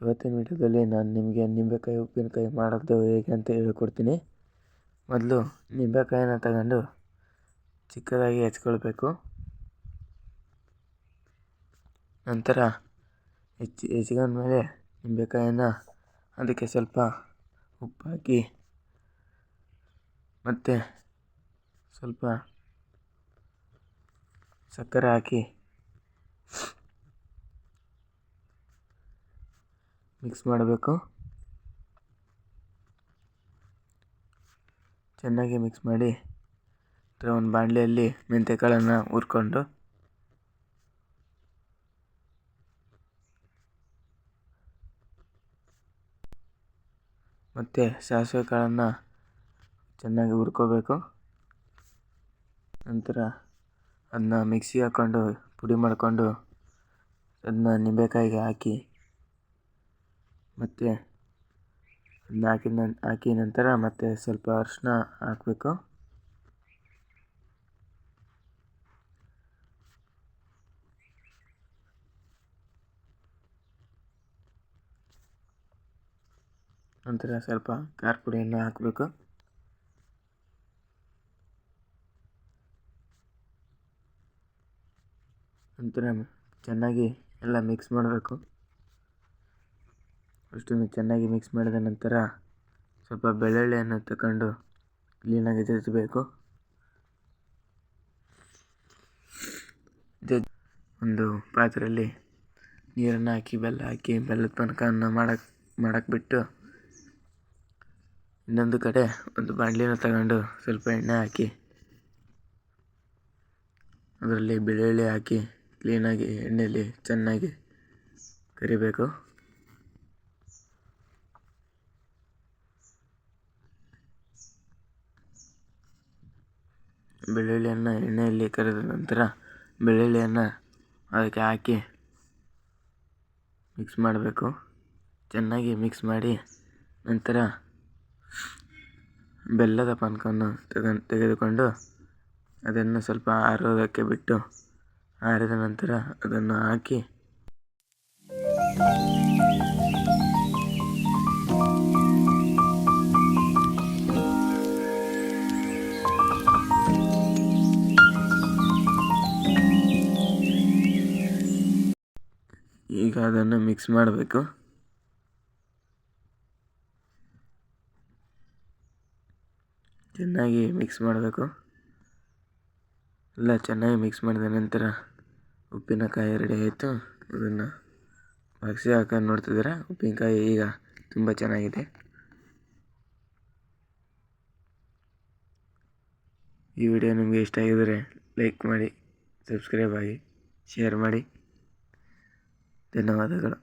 ಇವತ್ತಿನ ವಿಡಿಯೋದಲ್ಲಿ ನಾನು ನಿಮಗೆ ನಿಂಬೆಕಾಯಿ ಉಪ್ಪಿನಕಾಯಿ ಮಾಡೋದು ಹೇಗೆ ಅಂತ ಹೇಳ್ಕೊಡ್ತೀನಿ. ಮೊದಲು ನಿಂಬೆಕಾಯಿನ ತಗೊಂಡು ಚಿಕ್ಕದಾಗಿ ಹೆಚ್ಕೊಳ್ಬೇಕು. ನಂತರ ಹೆಚ್ಚಿ ಹೆಚ್ಕೊಂಡ್ಮೇಲೆ ನಿಂಬೆಕಾಯಿನ ಅದಕ್ಕೆ ಸ್ವಲ್ಪ ಉಪ್ಪಾಕಿ ಮತ್ತು ಸ್ವಲ್ಪ ಸಕ್ಕರೆ ಹಾಕಿ ಮಿಕ್ಸ್ ಮಾಡಬೇಕು. ಚೆನ್ನಾಗಿ ಮಿಕ್ಸ್ ಮಾಡಿ ಒಂದು ಮೆಂತ್ಯ ಕಾಳನ್ನು ಹುರ್ಕೊಂಡು ಮತ್ತು ಸಾಸಿವೆ ಕಾಳನ್ನು ಚೆನ್ನಾಗಿ ಹುರ್ಕೋಬೇಕು. ನಂತರ ಅದನ್ನ ಮಿಕ್ಸಿಗೆ ಹಾಕ್ಕೊಂಡು ಪುಡಿ ಮಾಡಿಕೊಂಡು ಅದನ್ನ ನಿಂಬೆಕಾಯಿಗೆ ಹಾಕಿ ಮತ್ತು ಅದನ್ನ ಹಾಕಿದ ಹಾಕಿ ನಂತರ ಮತ್ತೆ ಸ್ವಲ್ಪ ಅರಿಶಿನ ಹಾಕಬೇಕು. ನಂತರ ಸ್ವಲ್ಪ ಖಾರ ಪುಡಿಯನ್ನು ಹಾಕಬೇಕು. ನಂತರ ಚೆನ್ನಾಗಿ ಎಲ್ಲ ಮಿಕ್ಸ್ ಮಾಡಬೇಕು. ಅಷ್ಟನ್ನು ಚೆನ್ನಾಗಿ ಮಿಕ್ಸ್ ಮಾಡಿದ ನಂತರ ಸ್ವಲ್ಪ ಬೆಳ್ಳುಳ್ಳಿಯನ್ನು ತಗೊಂಡು ಕ್ಲೀನಾಗಿ ಜಜ್ಜಬೇಕು. ಜಜ್ ಒಂದು ಪಾತ್ರೆಯಲ್ಲಿ ನೀರನ್ನು ಹಾಕಿ, ಬೆಲ್ಲ ಹಾಕಿ, ಬೆಲ್ಲದ ಪಾನಕವನ್ನು ಮಾಡಕ್ಕೆ ಮಾಡಕ್ಕೆ ಬಿಟ್ಟು ಇನ್ನೊಂದು ಕಡೆ ಒಂದು ಬಾಣಲಿನ ತಗೊಂಡು ಸ್ವಲ್ಪ ಎಣ್ಣೆ ಹಾಕಿ, ಅದರಲ್ಲಿ ಬೆಳ್ಳುಳ್ಳಿ ಹಾಕಿ ಕ್ಲೀನಾಗಿ ಎಣ್ಣೆಯಲ್ಲಿ ಚೆನ್ನಾಗಿ ಕರಿಬೇಕು. ಬೆಳ್ಳುಳ್ಳಿಯನ್ನು ಎಣ್ಣೆಯಲ್ಲಿ ಕರಿದ ನಂತರ ಬೆಳ್ಳುಳ್ಳಿಯನ್ನು ಅದಕ್ಕೆ ಹಾಕಿ ಮಿಕ್ಸ್ ಮಾಡಬೇಕು. ಚೆನ್ನಾಗಿ ಮಿಕ್ಸ್ ಮಾಡಿ ನಂತರ ಬೆಲ್ಲದ ಪಾನಕವನ್ನು ತೆಗೆ, ತೆಗೆದುಕೊಂಡು ಅದನ್ನು ಸ್ವಲ್ಪ ಆರೋದಕ್ಕೆ ಬಿಟ್ಟು ಆರಿದ ನಂತರ ಅದನ್ನು ಹಾಕಿ ಈಗ ಅದನ್ನು ಮಿಕ್ಸ್ ಮಾಡಬೇಕು. ಚೆನ್ನಾಗಿ ಮಿಕ್ಸ್ ಮಾಡಬೇಕು. ಎಲ್ಲ ಚೆನ್ನಾಗಿ ಮಿಕ್ಸ್ ಮಾಡಿದ ನಂತರ ಉಪ್ಪಿನಕಾಯಿ ರೆಡಿ ಆಯಿತು. ಅದನ್ನು ಬಗ್ಸಿ ಹಾಕೊಂಡು ನೋಡ್ತಿದ್ದೀರ? ಉಪ್ಪಿನಕಾಯಿ ಈಗ ತುಂಬ ಚೆನ್ನಾಗಿದೆ. ಈ ವಿಡಿಯೋ ನಿಮಗೆ ಇಷ್ಟ ಆಗಿದರೆ ಲೈಕ್ ಮಾಡಿ ಸಬ್ಸ್ಕ್ರೈಬ್ ಆಗಿ ಶೇರ್ ಮಾಡಿ. జనాదరణ